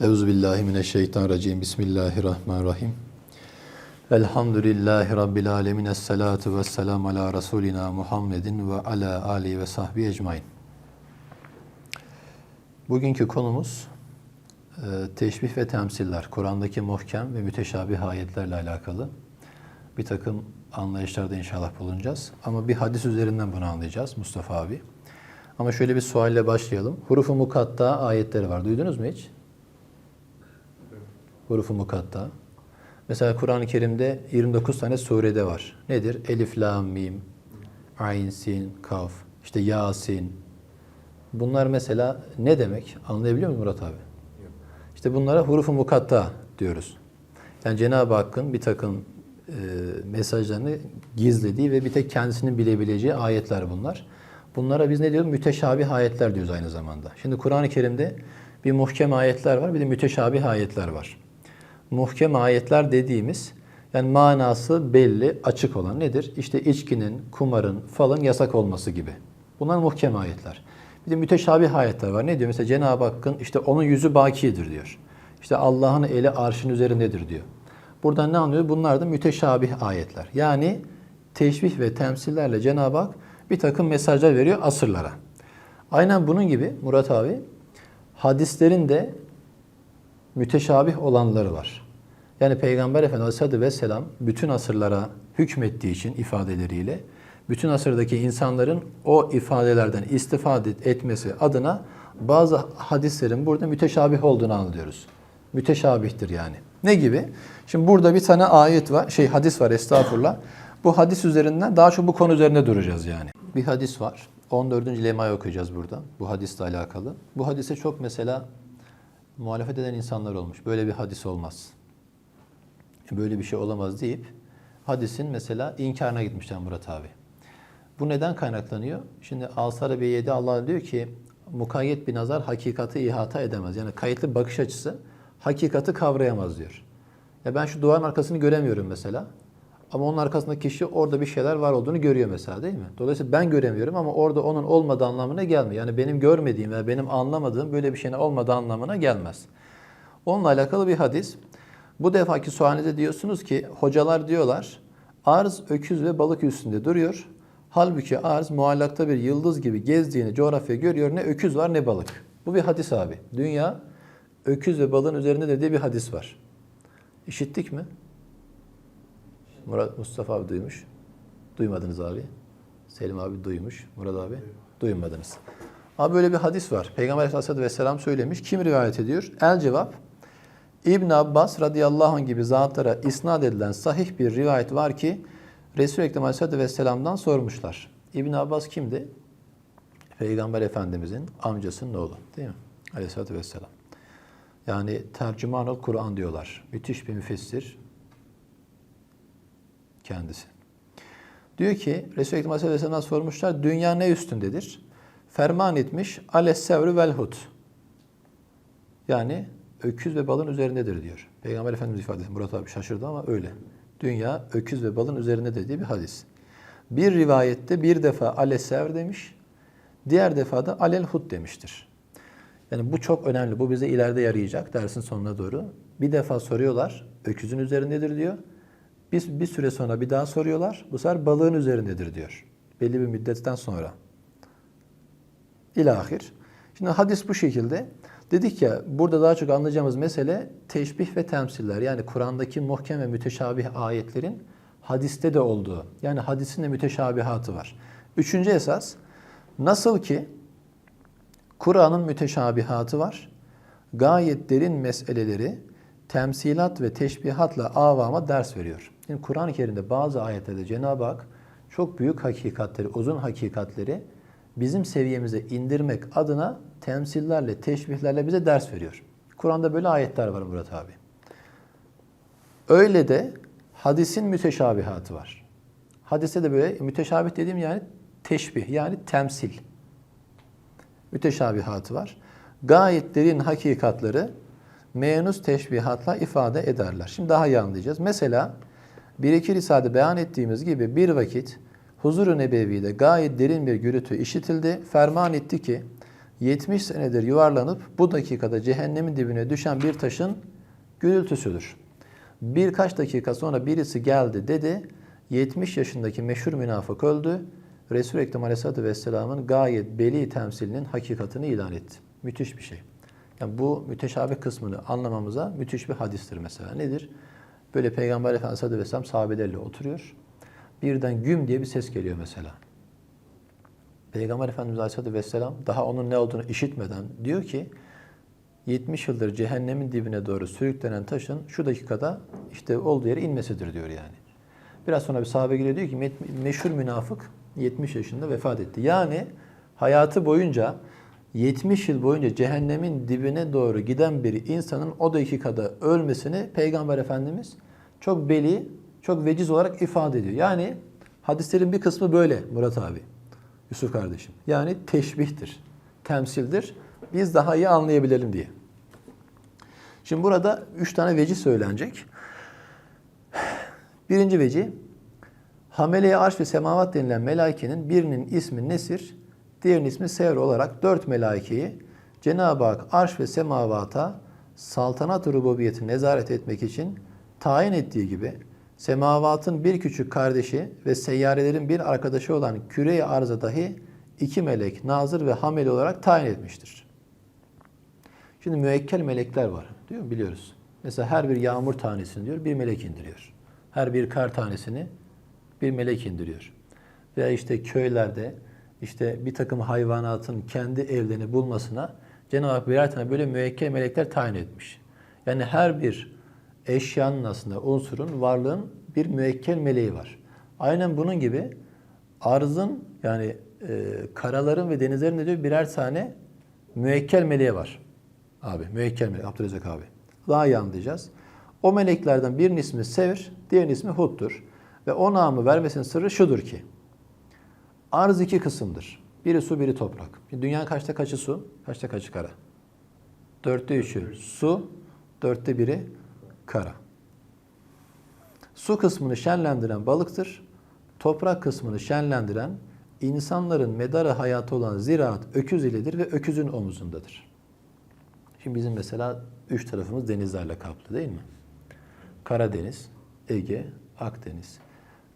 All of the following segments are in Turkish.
Euzubillahimineşşeytanirracim. Bismillahirrahmanirrahim. Elhamdülillahi Rabbil alemin. Esselatu vesselamu ala Resulina Muhammedin ve ala alihi ve sahbihi ecmain. Bugünkü konumuz e, teşbih ve temsiller. Kur'an'daki muhkem ve müteşabih ayetlerle alakalı bir takım anlayışlarda inşallah bulunacağız. Ama bir hadis üzerinden bunu anlayacağız Mustafa abi. Ama şöyle bir sualle başlayalım. Hurufu mukatta ayetleri var. Duydunuz mu hiç? Hurufu mukatta. Mesela Kur'an-ı Kerim'de 29 tane surede var. Nedir? Elif, Lam, Mim, Ayn, Sin, Kaf, işte Yasin. Bunlar mesela ne demek? Anlayabiliyor musun Murat abi? İşte bunlara hurufu mukatta diyoruz. Yani Cenab-ı Hakk'ın bir takım e, mesajlarını gizlediği ve bir tek kendisinin bilebileceği ayetler bunlar. Bunlara biz ne diyoruz? Müteşabih ayetler diyoruz aynı zamanda. Şimdi Kur'an-ı Kerim'de bir muhkem ayetler var, bir de müteşabih ayetler var. Muhkem ayetler dediğimiz yani manası belli, açık olan nedir? İşte içkinin, kumarın, falın yasak olması gibi. Bunlar muhkem ayetler. Bir de müteşabih ayetler var. Ne diyor? Mesela Cenab-ı Hakk'ın işte onun yüzü bakidir diyor. İşte Allah'ın eli arşın üzerindedir diyor. Buradan ne anlıyoruz? Bunlar da müteşabih ayetler. Yani teşbih ve temsillerle Cenab-ı Hak bir takım mesajlar veriyor asırlara. Aynen bunun gibi Murat abi hadislerin de müteşabih olanları var. Yani Peygamber Efendimiz Aleyhisselatü Vesselam bütün asırlara hükmettiği için ifadeleriyle bütün asırdaki insanların o ifadelerden istifade etmesi adına bazı hadislerin burada müteşabih olduğunu anlıyoruz. Müteşabihtir yani. Ne gibi? Şimdi burada bir tane ayet var, şey hadis var estağfurullah. Bu hadis üzerinden daha çok bu konu üzerinde duracağız yani. Bir hadis var. 14. lemayı okuyacağız burada. Bu hadisle alakalı. Bu hadise çok mesela muhalefet eden insanlar olmuş. Böyle bir hadis olmaz. Böyle bir şey olamaz deyip hadisin mesela inkarına gitmişler Murat abi. Bu neden kaynaklanıyor? Şimdi Alsara Bey'de Allah diyor ki mukayyet bir nazar hakikati ihata edemez. Yani kayıtlı bakış açısı hakikati kavrayamaz diyor. Ya ben şu duvarın arkasını göremiyorum mesela. Ama onun arkasındaki kişi orada bir şeyler var olduğunu görüyor mesela değil mi? Dolayısıyla ben göremiyorum ama orada onun olmadığı anlamına gelmiyor. Yani benim görmediğim veya benim anlamadığım böyle bir şeyin olmadığı anlamına gelmez. Onunla alakalı bir hadis. Bu defaki sualinize diyorsunuz ki hocalar diyorlar arz öküz ve balık üstünde duruyor. Halbuki arz muallakta bir yıldız gibi gezdiğini coğrafya görüyor. Ne öküz var ne balık. Bu bir hadis abi. Dünya öküz ve balığın üzerinde dediği bir hadis var. İşittik mi? Murat Mustafa abi duymuş. Duymadınız abi. Selim abi duymuş. Murat abi duymadınız. Abi böyle bir hadis var. Peygamber Aleyhisselatü Vesselam söylemiş. Kim rivayet ediyor? El cevap. İbn Abbas radıyallahu anh gibi zatlara isnat edilen sahih bir rivayet var ki Resul-i Ekrem Aleyhisselatü Vesselam'dan sormuşlar. İbn Abbas kimdi? Peygamber Efendimizin amcasının oğlu değil mi? Aleyhisselatü Vesselam. Yani tercümanul Kur'an diyorlar. Müthiş bir müfessir kendisi. Diyor ki Resul-i Ekrem Aleyhisselam'a sormuşlar dünya ne üstündedir? Ferman etmiş ales sevri vel hut. Yani öküz ve balın üzerindedir diyor. Peygamber Efendimiz ifadesi Murat abi şaşırdı ama öyle. Dünya öküz ve balın üzerindedir diye bir hadis. Bir rivayette bir defa ales sevr demiş. Diğer defa da alel hut demiştir. Yani bu çok önemli. Bu bize ileride yarayacak dersin sonuna doğru. Bir defa soruyorlar öküzün üzerindedir diyor. Bir, bir süre sonra bir daha soruyorlar. Bu sefer balığın üzerindedir diyor. Belli bir müddetten sonra. İlahir. Şimdi hadis bu şekilde. Dedik ya burada daha çok anlayacağımız mesele teşbih ve temsiller. Yani Kur'an'daki muhkem ve müteşabih ayetlerin hadiste de olduğu. Yani hadisin de müteşabihatı var. Üçüncü esas nasıl ki Kur'an'ın müteşabihatı var. Gayet derin meseleleri temsilat ve teşbihatla avama ders veriyor. Şimdi Kur'an-ı Kerim'de bazı ayetlerde Cenab-ı Hak çok büyük hakikatleri, uzun hakikatleri bizim seviyemize indirmek adına temsillerle, teşbihlerle bize ders veriyor. Kur'an'da böyle ayetler var Murat abi. Öyle de hadisin müteşabihatı var. Hadiste de böyle müteşabih dediğim yani teşbih yani temsil. Müteşabihatı var. Gayet derin hakikatları menus teşbihatla ifade ederler. Şimdi daha iyi anlayacağız. Mesela bir iki risalede beyan ettiğimiz gibi bir vakit huzur-u nebevide gayet derin bir gürültü işitildi. Ferman etti ki 70 senedir yuvarlanıp bu dakikada cehennemin dibine düşen bir taşın gürültüsüdür. Birkaç dakika sonra birisi geldi dedi. 70 yaşındaki meşhur münafık öldü. Resul-i Ekrem Aleyhisselatü Vesselam'ın gayet beli temsilinin hakikatini ilan etti. Müthiş bir şey. Yani bu müteşabih kısmını anlamamıza müthiş bir hadistir mesela. Nedir? Böyle Peygamber Efendimiz Aleyhisselatü Vesselam sahabeleriyle oturuyor. Birden güm diye bir ses geliyor mesela. Peygamber Efendimiz Aleyhisselatü Vesselam daha onun ne olduğunu işitmeden diyor ki 70 yıldır cehennemin dibine doğru sürüklenen taşın şu dakikada işte olduğu yere inmesidir diyor yani. Biraz sonra bir sahabe geliyor diyor ki "Me- meşhur münafık 70 yaşında vefat etti. Yani hayatı boyunca 70 yıl boyunca cehennemin dibine doğru giden bir insanın o dakikada ölmesini Peygamber Efendimiz çok beli, çok veciz olarak ifade ediyor. Yani hadislerin bir kısmı böyle Murat abi, Yusuf kardeşim. Yani teşbihtir, temsildir. Biz daha iyi anlayabilelim diye. Şimdi burada üç tane veci söylenecek. Birinci veci, Hamele-i Arş ve Semavat denilen melaikenin birinin ismi Nesir, diğerinin ismi Sevr olarak dört melaikeyi Cenab-ı Hak arş ve semavata saltanat-ı rububiyeti nezaret etmek için tayin ettiği gibi semavatın bir küçük kardeşi ve seyyarelerin bir arkadaşı olan küre-i arza dahi iki melek, nazır ve hameli olarak tayin etmiştir. Şimdi müekkel melekler var. Diyor? Biliyoruz. Mesela her bir yağmur tanesini diyor bir melek indiriyor. Her bir kar tanesini bir melek indiriyor. Veya işte köylerde işte bir takım hayvanatın kendi evlerini bulmasına Cenab-ı Hak birer tane böyle müekkel melekler tayin etmiş. Yani her bir eşyanın aslında unsurun, varlığın bir müekkel meleği var. Aynen bunun gibi arzın yani e, karaların ve denizlerin de diyor birer tane müekkel meleği var. Abi müekkel melek Abdülrezzak abi. Daha iyi anlayacağız. O meleklerden birinin ismi Sevr, diğerinin ismi Hud'dur. Ve o namı vermesinin sırrı şudur ki arz iki kısımdır. Biri su, biri toprak. Dünyanın kaçta kaçı su, kaçta kaçı kara? Dörtte üçü su, dörtte biri kara. Su kısmını şenlendiren balıktır. Toprak kısmını şenlendiren insanların medarı hayatı olan ziraat öküz iledir ve öküzün omuzundadır. Şimdi bizim mesela üç tarafımız denizlerle kaplı değil mi? Karadeniz, Ege, Akdeniz.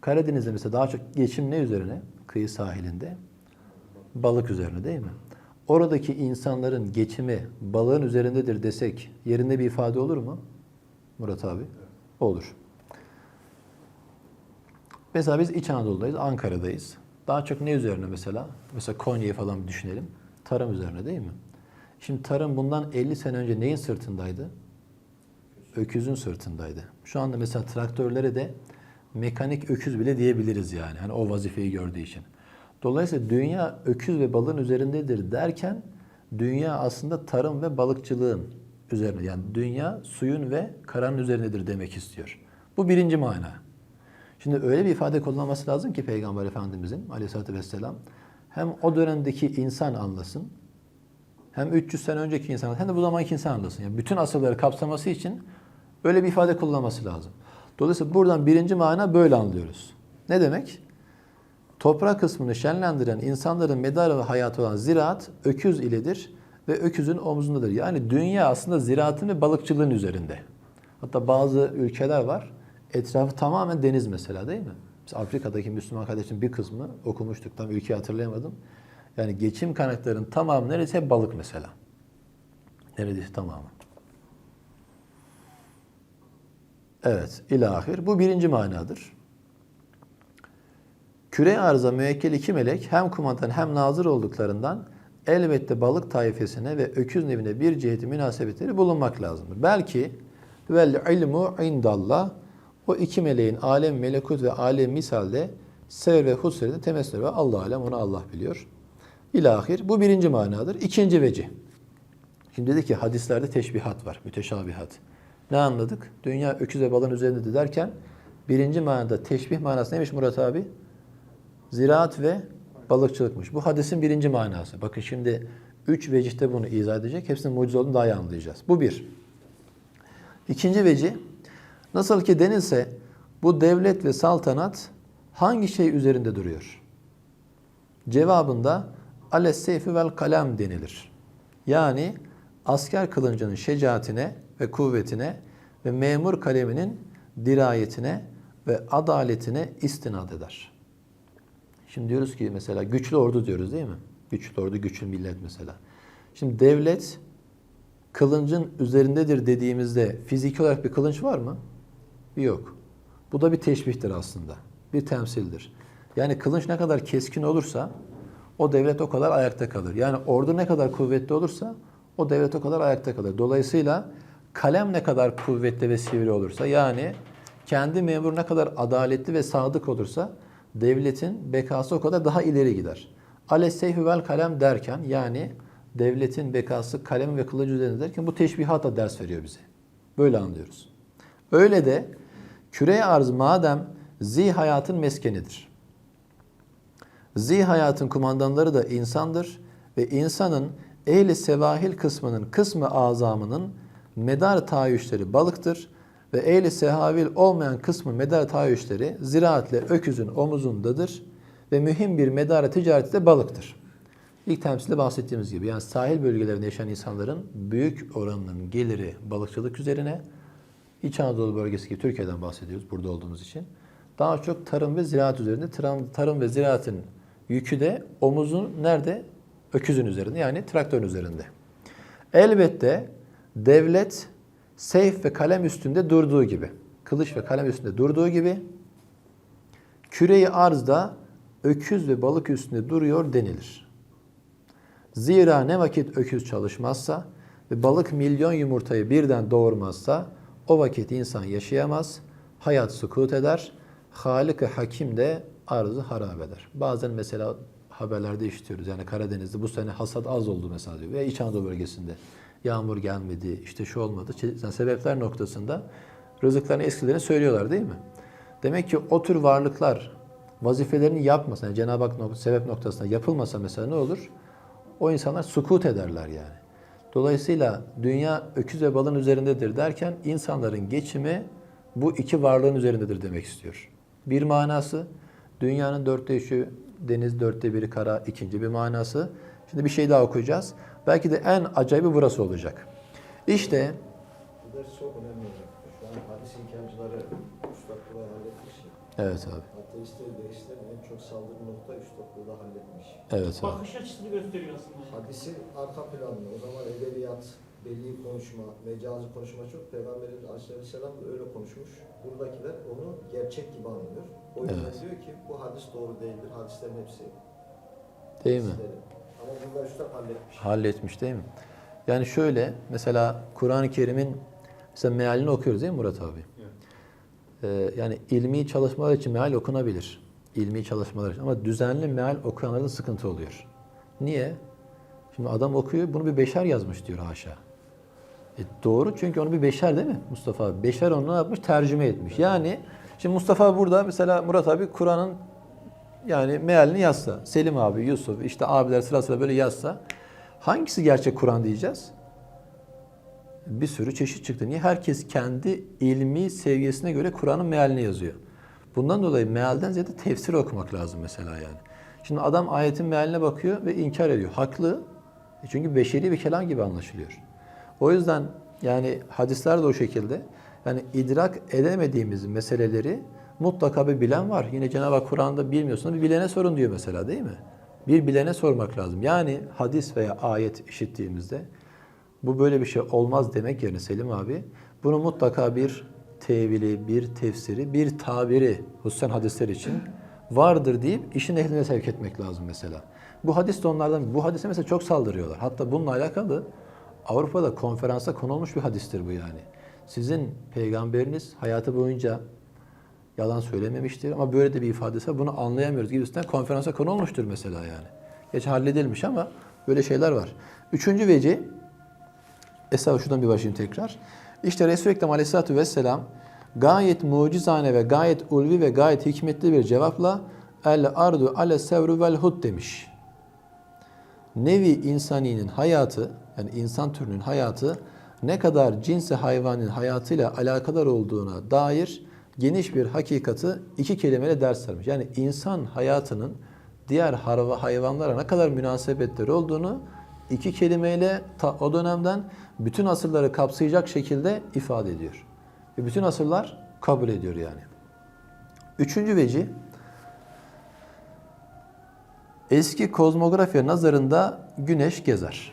Karadeniz'de mesela daha çok geçim ne üzerine? Kıyı sahilinde. Balık üzerine değil mi? Oradaki insanların geçimi balığın üzerindedir desek yerinde bir ifade olur mu? Murat abi? Olur. Mesela biz İç Anadolu'dayız, Ankara'dayız. Daha çok ne üzerine mesela? Mesela Konya'yı falan düşünelim. Tarım üzerine değil mi? Şimdi tarım bundan 50 sene önce neyin sırtındaydı? Öküzün sırtındaydı. Şu anda mesela traktörlere de mekanik öküz bile diyebiliriz yani. Hani o vazifeyi gördüğü için. Dolayısıyla dünya öküz ve balığın üzerindedir derken dünya aslında tarım ve balıkçılığın üzerine. Yani dünya suyun ve karanın üzerindedir demek istiyor. Bu birinci mana. Şimdi öyle bir ifade kullanması lazım ki Peygamber Efendimizin aleyhissalatü vesselam hem o dönemdeki insan anlasın, hem 300 sene önceki insan hem de bu zamanki insan anlasın. Yani bütün asırları kapsaması için öyle bir ifade kullanması lazım. Dolayısıyla buradan birinci mana böyle anlıyoruz. Ne demek? Toprak kısmını şenlendiren insanların medarı ve hayatı olan ziraat öküz iledir ve öküzün omzundadır. Yani dünya aslında ziraatın ve balıkçılığın üzerinde. Hatta bazı ülkeler var. Etrafı tamamen deniz mesela değil mi? Biz Afrika'daki Müslüman kardeşin bir kısmını okumuştuk. Tam ülkeyi hatırlayamadım. Yani geçim kaynaklarının tamamı neredeyse hep balık mesela. Neredeyse tamamı. Evet, ilahir. Bu birinci manadır. Küre arıza müekkel iki melek hem kumandan hem nazır olduklarından elbette balık taifesine ve öküz nevine bir ciheti münasebetleri bulunmak lazımdır. Belki vel ilmu indallah o iki meleğin alem melekut ve alem misalde sever ve husrede temessül ve Allah alem onu Allah biliyor. İlahir. Bu birinci manadır. İkinci veci. Şimdi dedi ki hadislerde teşbihat var, müteşabihat. Ne anladık? Dünya öküz ve balın üzerindedir derken birinci manada teşbih manası neymiş Murat abi? Ziraat ve balıkçılıkmış. Bu hadisin birinci manası. Bakın şimdi üç vecihte bunu izah edecek. Hepsinin mucize olduğunu daha iyi anlayacağız. Bu bir. İkinci vecih, nasıl ki denilse bu devlet ve saltanat hangi şey üzerinde duruyor? Cevabında ales seyfi vel kalem denilir. Yani asker kılıncının şecaatine ve kuvvetine ve memur kaleminin dirayetine ve adaletine istinad eder. Şimdi diyoruz ki mesela güçlü ordu diyoruz değil mi? Güçlü ordu, güçlü millet mesela. Şimdi devlet kılıncın üzerindedir dediğimizde fiziki olarak bir kılınç var mı? Yok. Bu da bir teşbihtir aslında. Bir temsildir. Yani kılınç ne kadar keskin olursa o devlet o kadar ayakta kalır. Yani ordu ne kadar kuvvetli olursa o devlet o kadar ayakta kalır. Dolayısıyla kalem ne kadar kuvvetli ve sivri olursa yani kendi memur ne kadar adaletli ve sadık olursa devletin bekası o kadar daha ileri gider. Ale seyfü vel kalem derken yani devletin bekası kalem ve kılıcı üzerinde derken bu teşbihatla ders veriyor bize. Böyle anlıyoruz. Öyle de küre arz madem zi hayatın meskenidir. Zi hayatın kumandanları da insandır ve insanın ehli sevahil kısmının kısmı azamının medar tayyüşleri balıktır ve ehli sehavil olmayan kısmı medar tayyüşleri ziraatle öküzün omuzundadır ve mühim bir medar ticareti de balıktır. İlk temsilde bahsettiğimiz gibi yani sahil bölgelerinde yaşayan insanların büyük oranının geliri balıkçılık üzerine İç Anadolu bölgesi gibi Türkiye'den bahsediyoruz burada olduğumuz için. Daha çok tarım ve ziraat üzerinde. Tarım, tarım ve ziraatın yükü de omuzun nerede? Öküzün üzerinde yani traktörün üzerinde. Elbette devlet seyf ve kalem üstünde durduğu gibi, kılıç ve kalem üstünde durduğu gibi küreyi arzda öküz ve balık üstünde duruyor denilir. Zira ne vakit öküz çalışmazsa ve balık milyon yumurtayı birden doğurmazsa o vakit insan yaşayamaz, hayat sukut eder, Halik-i Hakim de arzı harap eder. Bazen mesela haberlerde işitiyoruz yani Karadeniz'de bu sene hasat az oldu mesela diyor ve İç Anadolu bölgesinde yağmur gelmedi, işte şu olmadı. Yani sebepler noktasında rızıklarını eskilerini söylüyorlar değil mi? Demek ki o tür varlıklar vazifelerini yapmasa, yani Cenab-ı Hak nok- sebep noktasında yapılmasa mesela ne olur? O insanlar sukut ederler yani. Dolayısıyla dünya öküz ve balın üzerindedir derken insanların geçimi bu iki varlığın üzerindedir demek istiyor. Bir manası dünyanın dörtte üçü deniz, dörtte biri kara, ikinci bir manası. Şimdi bir şey daha okuyacağız. Belki de en acayibi burası olacak. İşte Bu ders çok önemli hocam. Şu an hadis inkarcıları üstad burayı halletmiş ya. evet abi. Ateistleri, deistlerin en çok saldırı nokta üstad burada halletmiş. Evet abi. Bakış açısını gösteriyor aslında. Hadisin arka planını, o zaman edebiyat, belli konuşma, mecazi konuşma çok. Peygamberimiz Aleyhisselam öyle konuşmuş. Buradakiler onu gerçek gibi anlıyor. O yüzden Evet. diyor ki bu hadis doğru değildir. Hadislerin hepsi Değil mi? Ama burada üstad halletmiş. Halletmiş değil mi? Yani şöyle mesela Kur'an-ı Kerim'in mesela mealini okuyoruz değil mi Murat abi? Ee, yani ilmi çalışmalar için meal okunabilir. İlmi çalışmalar için. Ama düzenli meal okuyanlarda sıkıntı oluyor. Niye? Şimdi adam okuyor, bunu bir beşer yazmış diyor haşa. E doğru çünkü onu bir beşer değil mi Mustafa abi? Beşer onu ne yapmış? Tercüme etmiş. Yani şimdi Mustafa burada mesela Murat abi Kur'an'ın yani mealini yazsa, Selim abi, Yusuf, işte abiler sıra sıra böyle yazsa hangisi gerçek Kur'an diyeceğiz? Bir sürü çeşit çıktı. Niye? Herkes kendi ilmi seviyesine göre Kur'an'ın mealini yazıyor. Bundan dolayı mealden ziyade tefsir okumak lazım mesela yani. Şimdi adam ayetin mealine bakıyor ve inkar ediyor. Haklı. E Çünkü beşeri bir kelam gibi anlaşılıyor. O yüzden yani hadisler de o şekilde. Yani idrak edemediğimiz meseleleri mutlaka bir bilen var. Yine Cenab-ı Hak Kur'an'da bilmiyorsanız bir bilene sorun diyor mesela değil mi? Bir bilene sormak lazım. Yani hadis veya ayet işittiğimizde bu böyle bir şey olmaz demek yerine Selim abi bunu mutlaka bir tevili, bir tefsiri, bir tabiri hususen hadisler için vardır deyip işin ehline sevk etmek lazım mesela. Bu hadis de onlardan. Bu hadise mesela çok saldırıyorlar. Hatta bununla alakalı Avrupa'da konferansa konulmuş bir hadistir bu yani. Sizin peygamberiniz hayatı boyunca yalan söylememiştir ama böyle de bir ifadesi. Bunu anlayamıyoruz gibisinden konferansa konu olmuştur mesela yani. Geç halledilmiş ama böyle şeyler var. Üçüncü veci Esra şuradan bir başlayayım tekrar. İşte Resul-i Ekrem Aleyhisselatü Vesselam gayet mucizane ve gayet ulvi ve gayet hikmetli bir cevapla el ardu ale sevru vel hud demiş. Nevi insaninin hayatı yani insan türünün hayatı ne kadar cinsi hayvanın hayatıyla alakadar olduğuna dair geniş bir hakikati iki kelimeyle ders vermiş. Yani insan hayatının diğer harva- hayvanlara ne kadar münasebetleri olduğunu iki kelimeyle ta, o dönemden bütün asırları kapsayacak şekilde ifade ediyor. Ve bütün asırlar kabul ediyor yani. Üçüncü veci eski kozmografya nazarında güneş gezer.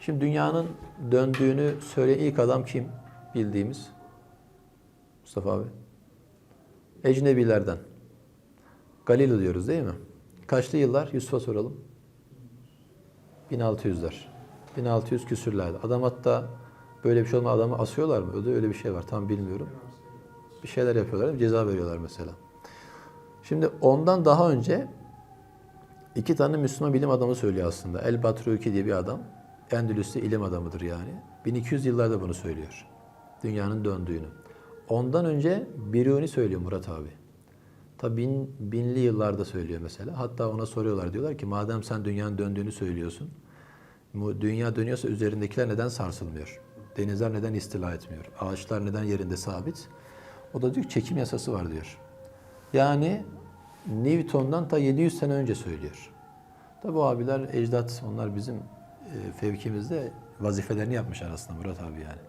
Şimdi dünyanın döndüğünü söyleyen ilk adam kim bildiğimiz? Mustafa abi. Ecnebilerden. Galileo diyoruz değil mi? Kaçlı yıllar? Yusuf'a soralım. 1600'ler. 1600 küsürlerde. Adam hatta böyle bir şey olma adamı asıyorlar mı? Öyle, öyle bir şey var. Tam bilmiyorum. Bir şeyler yapıyorlar. Ceza veriyorlar mesela. Şimdi ondan daha önce iki tane Müslüman bilim adamı söylüyor aslında. El Batruki diye bir adam. Endülüs'te ilim adamıdır yani. 1200 yıllarda bunu söylüyor. Dünyanın döndüğünü. Ondan önce Biruni söylüyor Murat abi. Tabi bin, binli yıllarda söylüyor mesela. Hatta ona soruyorlar diyorlar ki madem sen dünyanın döndüğünü söylüyorsun. Dünya dönüyorsa üzerindekiler neden sarsılmıyor? Denizler neden istila etmiyor? Ağaçlar neden yerinde sabit? O da diyor ki çekim yasası var diyor. Yani Newton'dan ta 700 sene önce söylüyor. Tabi bu abiler ecdat onlar bizim e, fevkimizde vazifelerini yapmışlar aslında Murat abi yani.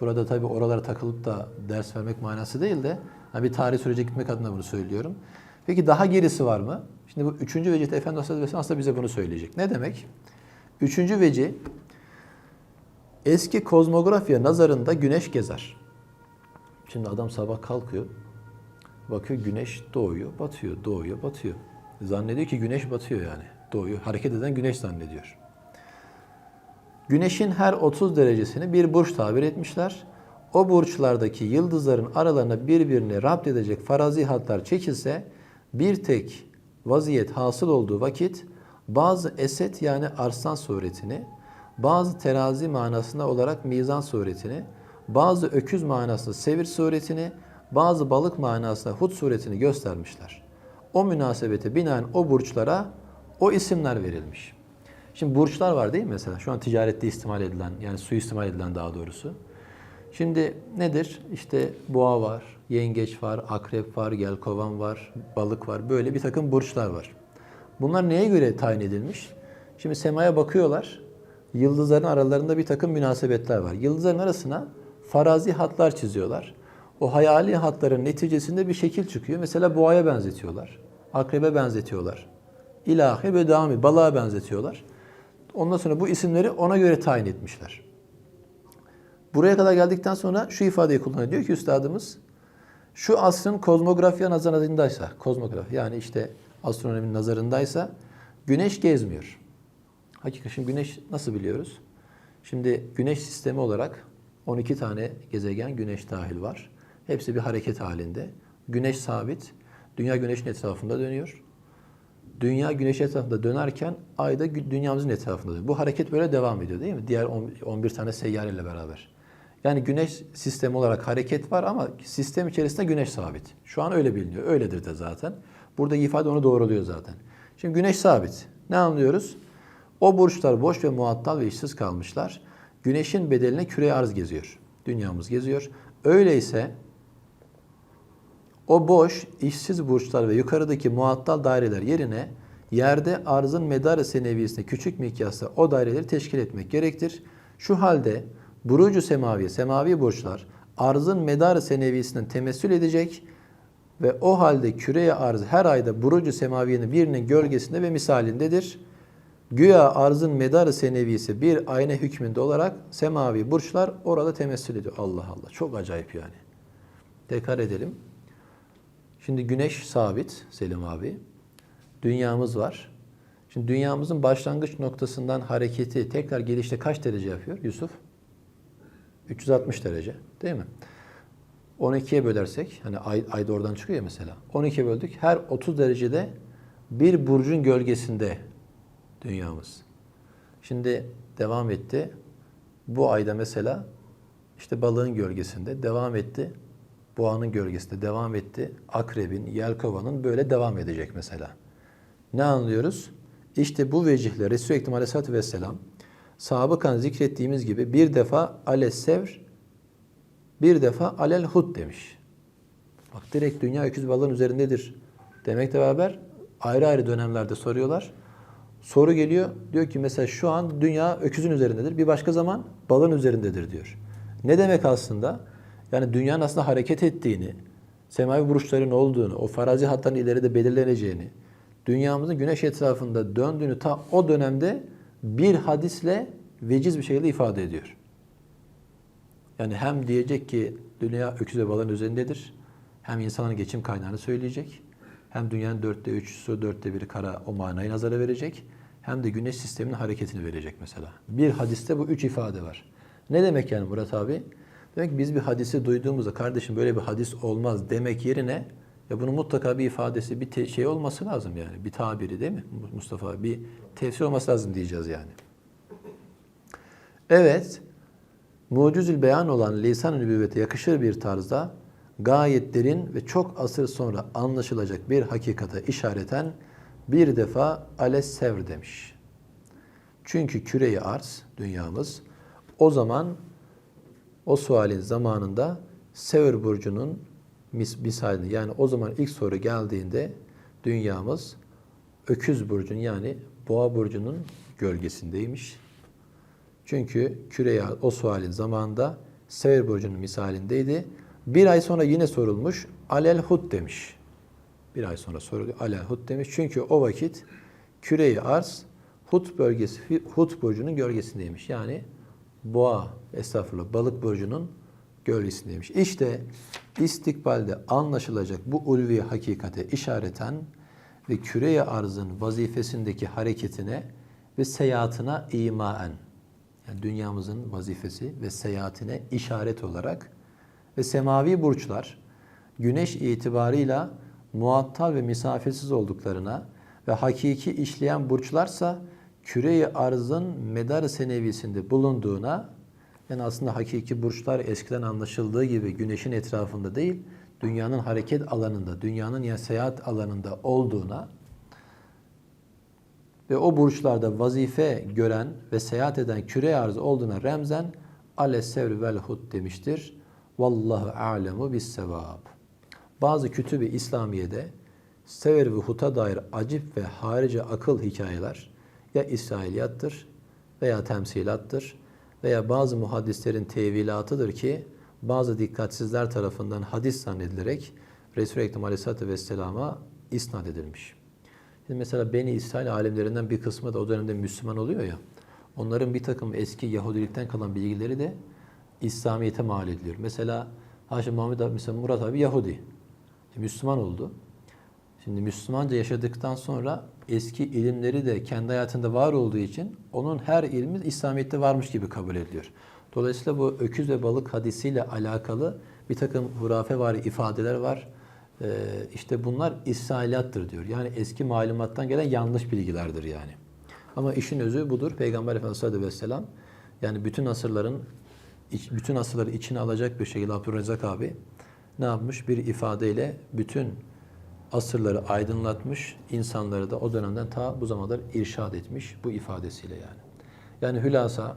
Burada tabi oralara takılıp da ders vermek manası değil de hani bir tarih sürece gitmek adına bunu söylüyorum. Peki daha gerisi var mı? Şimdi bu üçüncü vecih Efendi Aleyhisselam aslında bize bunu söyleyecek. Ne demek? Üçüncü veci eski kozmografya nazarında güneş gezer. Şimdi adam sabah kalkıyor. Bakıyor güneş doğuyor, batıyor, doğuyor, batıyor. Zannediyor ki güneş batıyor yani. Doğuyor. Hareket eden güneş zannediyor. Güneşin her 30 derecesini bir burç tabir etmişler. O burçlardaki yıldızların aralarına birbirini rapt edecek farazi hatlar çekilse bir tek vaziyet hasıl olduğu vakit bazı eset yani arslan suretini, bazı terazi manasında olarak mizan suretini, bazı öküz manasında sevir suretini, bazı balık manasında hut suretini göstermişler. O münasebete binaen o burçlara o isimler verilmiş. Şimdi burçlar var değil mi mesela? Şu an ticarette istimal edilen, yani suistimal edilen daha doğrusu. Şimdi nedir? İşte boğa var, yengeç var, akrep var, gelkovan var, balık var. Böyle bir takım burçlar var. Bunlar neye göre tayin edilmiş? Şimdi semaya bakıyorlar. Yıldızların aralarında bir takım münasebetler var. Yıldızların arasına farazi hatlar çiziyorlar. O hayali hatların neticesinde bir şekil çıkıyor. Mesela boğaya benzetiyorlar. Akrebe benzetiyorlar. İlahi ve devamı balığa benzetiyorlar. Ondan sonra bu isimleri ona göre tayin etmişler. Buraya kadar geldikten sonra şu ifadeyi kullanıyor. Diyor ki üstadımız şu asrın kozmografya nazarındaysa, kozmografi yani işte astronominin nazarındaysa güneş gezmiyor. Hakikaten şimdi güneş nasıl biliyoruz? Şimdi güneş sistemi olarak 12 tane gezegen güneş dahil var. Hepsi bir hareket halinde. Güneş sabit. Dünya güneşin etrafında dönüyor. Dünya güneş etrafında dönerken ay da dünyamızın etrafında dönüyor. Bu hareket böyle devam ediyor değil mi? Diğer 11 tane seyyareyle beraber. Yani güneş sistemi olarak hareket var ama sistem içerisinde güneş sabit. Şu an öyle biliniyor. Öyledir de zaten. Burada ifade onu doğruluyor zaten. Şimdi güneş sabit. Ne anlıyoruz? O burçlar boş ve muattal ve işsiz kalmışlar. Güneşin bedeline küre arz geziyor. Dünyamız geziyor. Öyleyse o boş, işsiz burçlar ve yukarıdaki muattal daireler yerine yerde arzın medarı senevisinde küçük mikyasla o daireleri teşkil etmek gerektir. Şu halde burucu semavi, semavi burçlar arzın medarı senevisinden temessül edecek ve o halde küreye arz her ayda burucu semaviyenin birinin gölgesinde ve misalindedir. Güya arzın medarı senevisi bir ayna hükmünde olarak semavi burçlar orada temessül ediyor. Allah Allah çok acayip yani. Tekrar edelim. Şimdi güneş sabit Selim abi. Dünyamız var. Şimdi dünyamızın başlangıç noktasından hareketi tekrar gelişte kaç derece yapıyor Yusuf? 360 derece değil mi? 12'ye bölersek hani ay, ay da oradan çıkıyor ya mesela. 12'ye böldük. Her 30 derecede bir burcun gölgesinde dünyamız. Şimdi devam etti. Bu ayda mesela işte balığın gölgesinde devam etti. Boğanın gölgesinde devam etti. Akrebin, yelkovanın böyle devam edecek mesela. Ne anlıyoruz? İşte bu vecihle Resul-i Ekrem Aleyhisselatü Vesselam sabıkan zikrettiğimiz gibi bir defa alessevr, bir defa alel hud demiş. Bak direkt dünya öküz balığın üzerindedir demekle beraber ayrı ayrı dönemlerde soruyorlar. Soru geliyor. Diyor ki mesela şu an dünya öküzün üzerindedir. Bir başka zaman balın üzerindedir diyor. Ne demek aslında? Yani dünyanın aslında hareket ettiğini, semavi burçların olduğunu, o farazi hatların ileride belirleneceğini, dünyamızın güneş etrafında döndüğünü ta o dönemde bir hadisle veciz bir şekilde ifade ediyor. Yani hem diyecek ki dünya öküz ve balığın üzerindedir. Hem insanın geçim kaynağını söyleyecek. Hem dünyanın dörtte üçüsü, dörtte biri kara o manayı nazara verecek. Hem de güneş sisteminin hareketini verecek mesela. Bir hadiste bu üç ifade var. Ne demek yani Murat abi? Demek ki biz bir hadisi duyduğumuzda kardeşim böyle bir hadis olmaz demek yerine ya bunun mutlaka bir ifadesi, bir şey olması lazım yani. Bir tabiri değil mi Mustafa? Bir tefsir olması lazım diyeceğiz yani. Evet, mucizül beyan olan lisan-ı nübüvvete yakışır bir tarzda gayet derin ve çok asır sonra anlaşılacak bir hakikate işareten bir defa ales sevr demiş. Çünkü küreyi arz, dünyamız, o zaman o sualin zamanında Sevr burcunun mis misalini yani o zaman ilk soru geldiğinde dünyamız öküz burcun yani boğa burcunun gölgesindeymiş. Çünkü küreye o sualin zamanında Sevr burcunun misalindeydi. Bir ay sonra yine sorulmuş. Alel hud demiş. Bir ay sonra soruluyor. Alel hud demiş. Çünkü o vakit küreyi arz Hut bölgesi, Hut burcunun gölgesindeymiş. Yani boğa, estağfurullah balık burcunun gölgesindeymiş. İşte istikbalde anlaşılacak bu ulvi hakikate işareten ve küreye arzın vazifesindeki hareketine ve seyahatine imaen yani dünyamızın vazifesi ve seyahatine işaret olarak ve semavi burçlar güneş itibarıyla muattal ve misafirsiz olduklarına ve hakiki işleyen burçlarsa küre-i arzın medar senevisinde bulunduğuna yani aslında hakiki burçlar eskiden anlaşıldığı gibi güneşin etrafında değil, dünyanın hareket alanında, dünyanın ya seyahat alanında olduğuna ve o burçlarda vazife gören ve seyahat eden küre arzı olduğuna remzen ale sevr vel hud demiştir. Vallahu alemu bis sevab. Bazı kütüb-i İslamiye'de sever ve huta dair acip ve harici akıl hikayeler ya İsrailiyattır veya temsilattır veya bazı muhaddislerin tevilatıdır ki bazı dikkatsizler tarafından hadis zannedilerek Resul-i Ekrem Aleyhisselatü Vesselam'a isnat edilmiş. Şimdi mesela Beni İsrail alimlerinden bir kısmı da o dönemde Müslüman oluyor ya, onların bir takım eski Yahudilikten kalan bilgileri de İslamiyet'e mal ediliyor. Mesela Haşim Muhammed abi, mesela Murat abi Yahudi. E, Müslüman oldu. Şimdi Müslümanca yaşadıktan sonra eski ilimleri de kendi hayatında var olduğu için onun her ilmi İslamiyet'te varmış gibi kabul ediliyor. Dolayısıyla bu öküz ve balık hadisiyle alakalı bir takım hurafe var, ifadeler var. Ee, işte bunlar İsrailattır diyor. Yani eski malumattan gelen yanlış bilgilerdir yani. Ama işin özü budur. Peygamber Efendimiz Aleyhisselatü Vesselam yani bütün asırların bütün asırları içine alacak bir şekilde Abdurrezzak abi ne yapmış? Bir ifadeyle bütün asırları aydınlatmış, insanları da o dönemden ta bu zamana kadar irşad etmiş bu ifadesiyle yani. Yani hülasa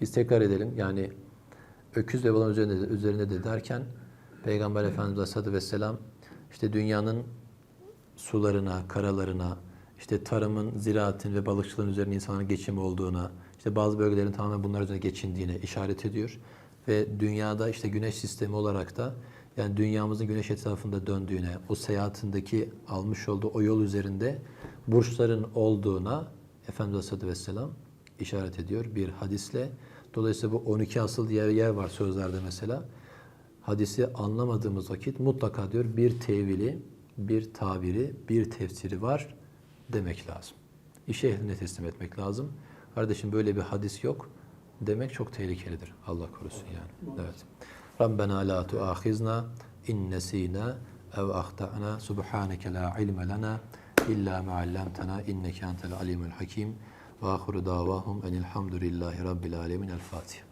biz tekrar edelim yani öküz ve balon üzerinde de, üzerinde de derken Peygamber Efendimiz Aleyhisselatü Vesselam işte dünyanın sularına, karalarına, işte tarımın, ziraatin ve balıkçılığın üzerine insanların geçimi olduğuna, işte bazı bölgelerin tamamen bunlar üzerine geçindiğine işaret ediyor. Ve dünyada işte güneş sistemi olarak da yani dünyamızın güneş etrafında döndüğüne, o seyahatindeki almış olduğu o yol üzerinde burçların olduğuna Efendimiz Aleyhisselatü Vesselam işaret ediyor bir hadisle. Dolayısıyla bu 12 asıl yer, yer var sözlerde mesela. Hadisi anlamadığımız vakit mutlaka diyor bir tevili, bir tabiri, bir tefsiri var demek lazım. İşi ehline teslim etmek lazım. Kardeşim böyle bir hadis yok demek çok tehlikelidir. Allah korusun yani. Evet. Rabbena la tuahizna in nesina ev ahtana. Subhaneke la ilme lana illa ma allamtana inneke entel alimul hakim. Ve ahiru davahum enilhamdülillahi rabbil alemin. El Fatiha.